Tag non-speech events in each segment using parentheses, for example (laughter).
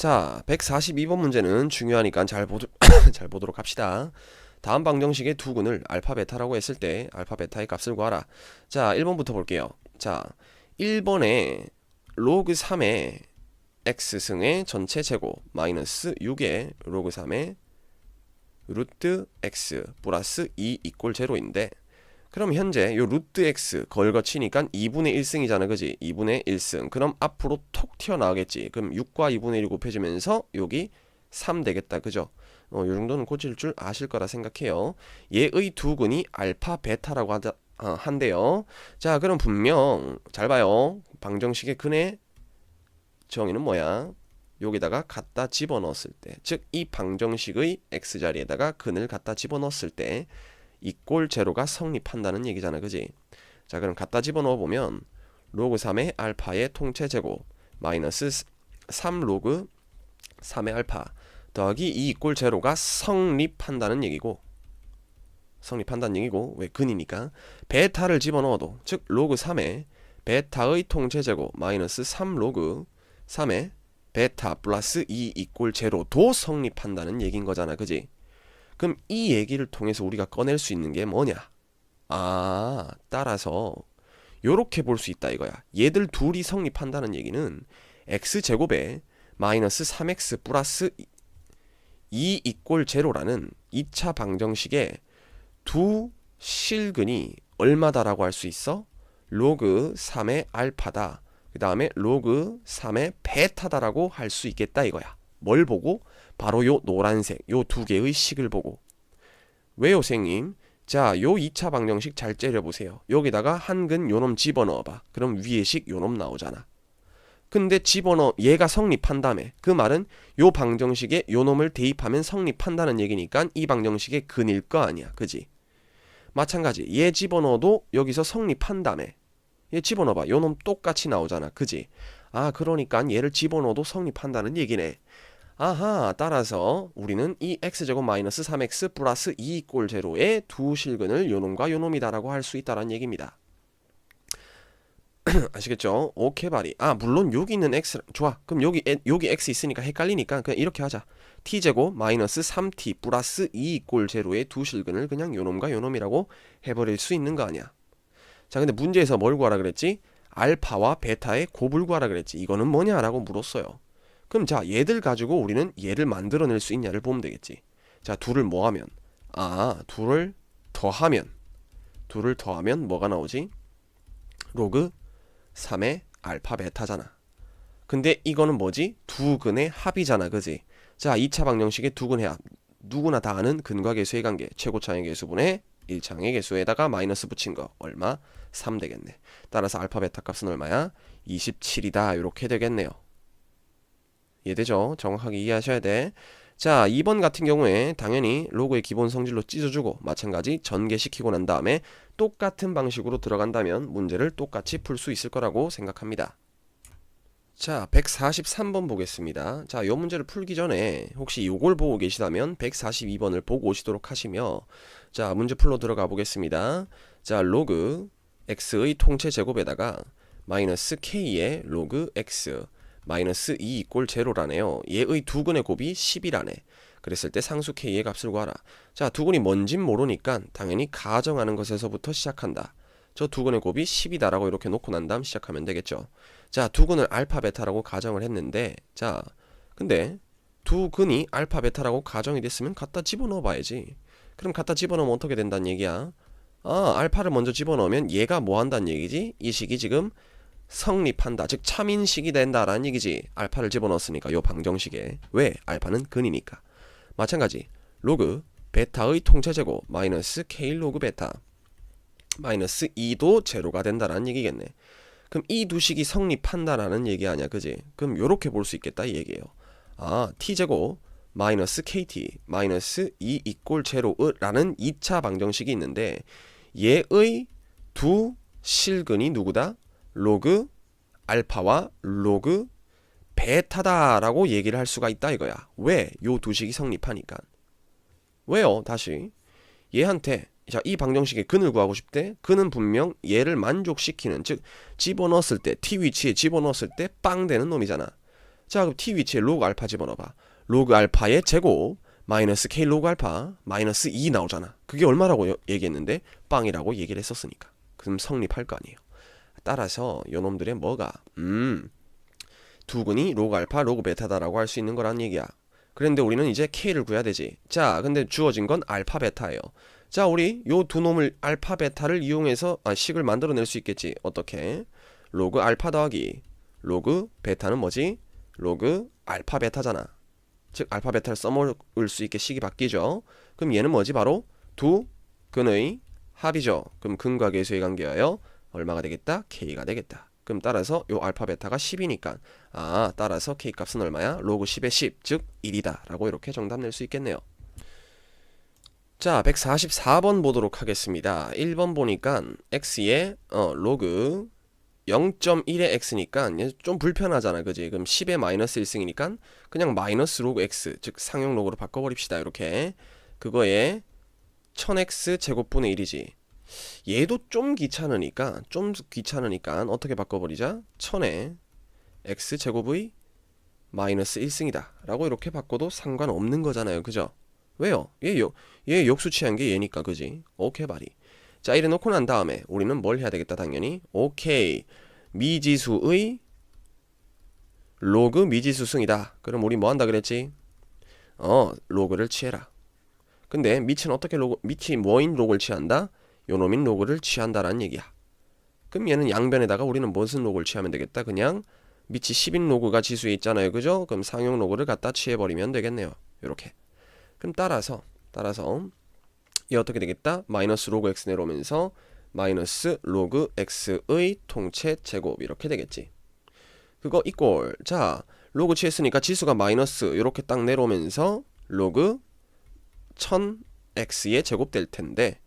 자, 142번 문제는 중요하니까 잘, 보도, (coughs) 잘 보도록 합시다. 다음 방정식의 두 근을 알파 베타라고 했을 때 알파 베타의 값을 구하라. 자, 1번부터 볼게요. 자, 1번에 로그 3의 x승의 전체 제곱 마이너스 6의 로그 3의 루트 x 플러스 2 이꼴 제로인데 그럼 현재 요 루트 x 걸거 치니까 2분의 1승이잖아 그지? 2분의 1승. 그럼 앞으로 톡 튀어나오겠지. 그럼 6과 2분의 1이 곱해지면서 여기 3 되겠다 그죠? 어, 요 정도는 고칠 줄 아실 거라 생각해요. 얘의 두 근이 알파 베타라고 하다, 아, 한대요. 자 그럼 분명 잘 봐요. 방정식의 근의 정의는 뭐야? 여기다가 갖다 집어넣었을 때. 즉 이 방정식의 x자리에다가 근을 갖다 집어넣었을 때 이꼴 제로가 성립한다는 얘기잖아 그지? 자 그럼 갖다 집어넣어 보면 로그 3의 알파의 통체 제곱 마이너스 3 로그 3의 알파 더하기 2 이꼴 제로가 성립한다는 얘기고 성립한다는 얘기고 왜 근이니까? 베타를 집어넣어도 즉 로그 3의 베타의 통체 제곱 마이너스 3 로그 3의 베타 플러스 2 이꼴 제로도 성립한다는 얘기인 거잖아. 그지 그럼 이 얘기를 통해서 우리가 꺼낼 수 있는 게 뭐냐? 아, 따라서 요렇게 볼 수 있다 이거야. 얘들 둘이 성립한다는 얘기는 x 제곱에 마이너스 3x 플러스 2 이꼴 제로라는 2차 방정식의 두 실근이 얼마다라고 할 수 있어? 로그 3의 알파다. 그 다음에 로그 3의 베타다라고 할 수 있겠다 이거야. 뭘 보고? 바로 요 노란색 요 두 개의 식을 보고 왜요 선생님? 자, 요 2차 방정식 잘 째려보세요. 여기다가 한근 요놈 집어넣어봐. 그럼 위에 식 요놈 나오잖아. 근데 집어넣어 얘가 성립한다며. 그 말은 요 방정식에 요놈을 대입하면 성립한다는 얘기니까 이 방정식의 근일 거 아니야. 그지? 마찬가지 얘 집어넣어도 여기서 성립한다며. 얘 집어넣어봐. 요놈 똑같이 나오잖아. 그지? 아 그러니까 얘를 집어넣어도 성립한다는 얘기네. 아하 따라서 우리는 이 x제곱 마이너스 3x 플러스 2꼴 제로의 두 실근을 요놈과 요놈이다 라고 할 수 있다는 얘기입니다. (clears throat) 아시겠죠? 오케이 바리. 아 물론 여기 있는 x 좋아. 그럼 여기 에- 여기 x 있으니까 헷갈리니까 그냥 이렇게 하자. t제곱 마이너스 3t 플러스 2꼴 제로의 두 실근을 그냥 요놈과 요놈이라고 해버릴 수 있는 거 아니야. 자 근데 문제에서 뭘 구하라 그랬지? 알파와 베타의 곱을 구하라 그랬지. 이거는 뭐냐라고 물었어요. 그럼 자 얘들 가지고 우리는 얘를 만들어낼 수 있냐를 보면 되겠지. 자 둘을 뭐하면 아 둘을 더하면 둘을 더하면 뭐가 나오지? 로그 3의 알파 베타잖아. 근데 이거는 뭐지? 두 근의 합이잖아, 그지? 자 2차 방정식의 두 근의 합 누구나 다 아는 근과 계수의 관계 최고차의 계수분의 1차의 계수에다가 마이너스 붙인 거 얼마? 3 되겠네. 따라서 알파 베타 값은 얼마야? 27이다. 이렇게 되겠네요. 이해되죠? 정확하게 이해하셔야 돼. 자, 2번 같은 경우에 당연히 로고의 기본 성질로 찢어주고 마찬가지 전개시키고 난 다음에 똑같은 방식으로 들어간다면 문제를 똑같이 풀 수 있을 거라고 생각합니다. 자, 143번 보겠습니다. 자, 이 문제를 풀기 전에 혹시 요걸 보고 계시다면 142번을 보고 오시도록 하시며 자, 문제 풀로 들어가 보겠습니다. 자, 로그 x의 통체 제곱에다가 마이너스 k의 로그 x 마이너스 2 이꼴 제로라네요. 얘의 두 근의 곱이 10이라네. 그랬을 때 상수 k의 값을 구하라. 자, 두 근이 뭔진 모르니까 당연히 가정하는 것에서부터 시작한다. 저 두 근의 곱이 10이다라고 이렇게 놓고 난 다음 시작하면 되겠죠. 자, 두 근을 알파 베타라고 가정을 했는데 자, 근데 두 근이 알파 베타라고 가정이 됐으면 갖다 집어넣어 봐야지. 그럼 갖다 집어넣으면 어떻게 된다는 얘기야? 아, 알파를 먼저 집어넣으면 얘가 뭐 한다는 얘기지? 이 식이 지금 성립한다. 즉 참인식이 된다라는 얘기지. 알파를 집어넣었으니까 요 방정식에. 왜? 알파는 근이니까. 마찬가지. 로그 베타의 통체 제곱 마이너스 k 로그 베타 마이너스 2도 제로가 된다라는 얘기겠네. 그럼 이 두 식이 성립한다라는 얘기 아니야. 그지? 그럼 요렇게 볼 수 있겠다 이 얘기예요. 아, t 제곱 마이너스 kt 마이너스 2 이꼴 제로라는 2차 방정식이 있는데 얘의 두 실근이 누구다? 로그 알파와 로그 베타다라고 얘기를 할 수가 있다 이거야. 왜? 요 두 식이 성립하니까. 왜요? 다시 얘한테 자, 이 방정식의 근을 구하고 싶대. 근은 분명 얘를 만족시키는 즉 집어넣었을 때 t 위치에 집어넣었을 때 빵 되는 놈이잖아. 자 그럼 t 위치에 로그 알파 집어넣어 봐 로그 알파의 제곱 마이너스 k 로그 알파 마이너스 2 나오잖아 그게 얼마라고 여- 얘기했는데 빵이라고 얘기를 했었으니까 그럼 성립할 거 아니에요 따라서 요놈들의 뭐가? 음 두근이 로그 알파 로그 베타다라고 할 수 있는 거란 얘기야. 그런데 우리는 이제 k를 구해야 되지. 자 근데 주어진 건 알파 베타예요. 자 우리 요 두 놈을 알파 베타를 이용해서 아, 식을 만들어낼 수 있겠지. 어떻게? 로그 알파 더하기. 로그 베타는 뭐지? 로그 알파 베타잖아. 즉 알파 베타를 써먹을 수 있게 식이 바뀌죠. 그럼 얘는 뭐지? 바로 두 근의 합이죠. 그럼 근과 계수의 관계하여 얼마가 되겠다? K가 되겠다. 그럼 따라서 요 알파 베타가 10이니까 아 따라서 k 값은 얼마야? 로그 10의 10 즉 1이다. 라고 이렇게 정답 낼 수 있겠네요. 자 144번 보도록 하겠습니다. 1번 보니까 x의 어, 로그 0.1의 x니까 얘좀 불편하잖아. 그지? 그럼 10의 마이너스 1승이니까 그냥 마이너스 로그 x 즉 상용 로그로 바꿔버립시다. 이렇게. 그거에 1000x 제곱분의 1이지 얘도 좀 귀찮으니까 좀 귀찮으니까 어떻게 바꿔버리자? 1000에 x 제곱의 마이너스 1승이다. 라고 이렇게 바꿔도 상관없는 거잖아요. 그죠? 왜요? 얘, 역, 얘 역수 취한 게 얘니까 그지? 오케이 바리 자 이래 놓고 난 다음에 우리는 뭘 해야 되겠다 당연히? 오케이. 미지수의 로그 미지수 승이다. 그럼 우리 뭐 한다 그랬지? 어 로그를 취해라. 근데 밑은 어떻게 로그 밑이 뭐인 로그를 취한다 요놈인 로그를 취한다라는 얘기야. 그럼 얘는 양변에다가 우리는 무슨 로그를 취하면 되겠다? 그냥 밑이 10인 로그가 지수에 있잖아요. 그죠? 그럼 상용 로그를 갖다 취해버리면 되겠네요. 요렇게. 그럼 따라서 따라서 이 어떻게 되겠다? 마이너스 로그 x 내려오면서 마이너스 로그 x의 통째 제곱. 이렇게 되겠지. 그거 이꼴 자 로그 취했으니까 지수가 마이너스 이렇게 딱 내려오면서 로그 1000x의 제곱 될 텐데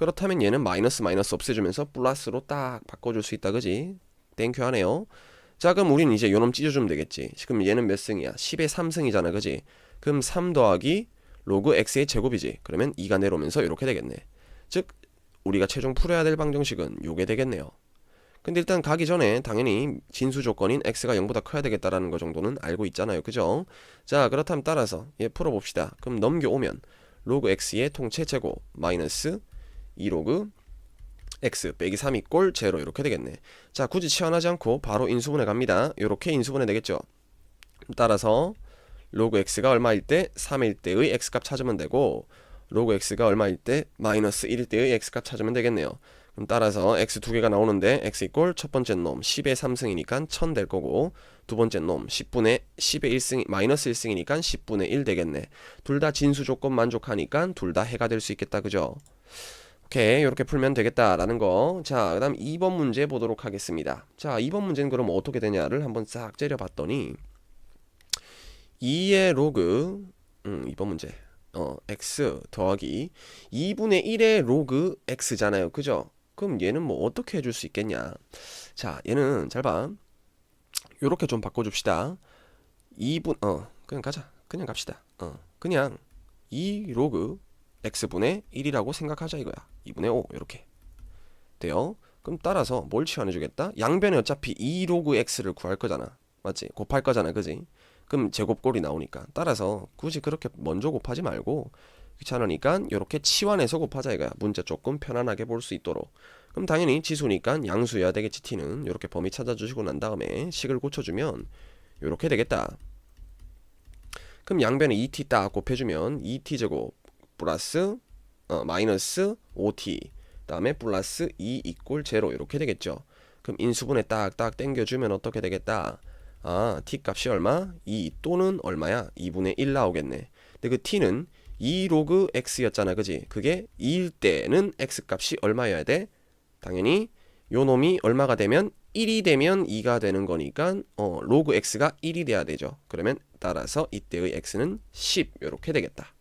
그렇다면 얘는 마이너스 마이너스 없애주면서 플러스로 딱 바꿔줄 수 있다 그지? 땡큐 하네요. 자 그럼 우리는 이제 요놈 찢어주면 되겠지. 그럼 얘는 몇 승이야? 10의 3승이잖아 그지? 그럼 3 더하기 로그 x의 제곱이지. 그러면 2가 내려오면서 이렇게 되겠네. 즉 우리가 최종 풀어야 될 방정식은 요게 되겠네요. 근데 일단 가기 전에 당연히 진수 조건인 x가 0보다 커야 되겠다라는 거 정도는 알고 있잖아요. 그죠? 자, 그렇다면 따라서 얘 풀어 봅시다. 그럼 넘겨오면 로그 x의 통째 제곱 마이너스 2 로그 x 빼기 3 이꼴 제로 이렇게 되겠네. 자, 굳이 치환하지 않고 바로 인수분해 갑니다. 이렇게 인수분해 되겠죠. 따라서 로그 x가 얼마일 때 3일 때의 x값 찾으면 되고 로그 x가 얼마일 때 마이너스 1일 때의 x값 찾으면 되겠네요. 그럼 따라서 x 두 개가 나오는데 x 이꼴 첫 번째 놈 10의 3승이니까 1000 될 거고 두 번째 놈 10분의 10의 1승 마이너스 1승이니까 10분의 1 되겠네. 둘 다 진수 조건 만족하니까 둘 다 해가 될 수 있겠다. 그죠? 오케이 이렇게 풀면 되겠다라는 거. 자 그다음 2번 문제 보도록 하겠습니다. 자 2번 문제는 그럼 어떻게 되냐를 한번 싹 째려 봤더니 2의 로그 음, 2번 문제. 어 x 더하기 2분의 1의 로그 x잖아요. 그죠? 그럼 얘는 뭐 어떻게 해줄 수 있겠냐? 자 얘는 잘 봐. 요렇게 좀 바꿔줍시다. 2분 어 그냥 가자. 그냥 갑시다. 어 그냥 2 로그 x분의 1이라고 생각하자 이거야. 2분의 5 요렇게. 돼요? 그럼 따라서 뭘 치환해 주겠다? 양변에 어차피 2 로그 x를 구할 거잖아. 맞지? 곱할 거잖아. 그지? 그럼 제곱꼴이 나오니까. 따라서 굳이 그렇게 먼저 곱하지 말고 귀찮으니까 이렇게 치환해서 곱하자 이거야. 문제 조금 편안하게 볼 수 있도록. 그럼 당연히 지수니까 양수여야 되겠지 t는. 이렇게 범위 찾아주시고 난 다음에 식을 고쳐주면 이렇게 되겠다. 그럼 양변에 2t 딱 곱해주면 2t 제곱 플러스 어, 마이너스 5t 다음에 플러스 2 이꼴 제로 이렇게 되겠죠 그럼 인수분해 딱딱 땡겨주면 어떻게 되겠다 아, t 값이 얼마? 2 또는 얼마야? 2분의 1 나오겠네. 근데 그 t는 2 로그 x였잖아. 그지? 그게 2일 때는 x 값이 얼마여야 돼? 당연히 요 놈이 얼마가 되면 1이 되면 2가 되는 거니까 어, 로그 x가 1이 돼야 되죠. 그러면 따라서 이때의 x는 10 이렇게 되겠다.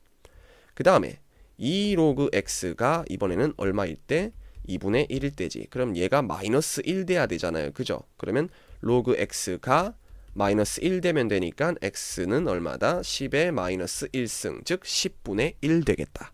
그 다음에 2 로그 x가 이번에는 얼마일 때? 2분의 1일 때지. 그럼 얘가 마이너스 1 돼야 되잖아요. 그죠? 그러면 로그 x가 마이너스 1 되면 되니까 x는 얼마다? 10의 마이너스 1승 즉 10분의 1 되겠다.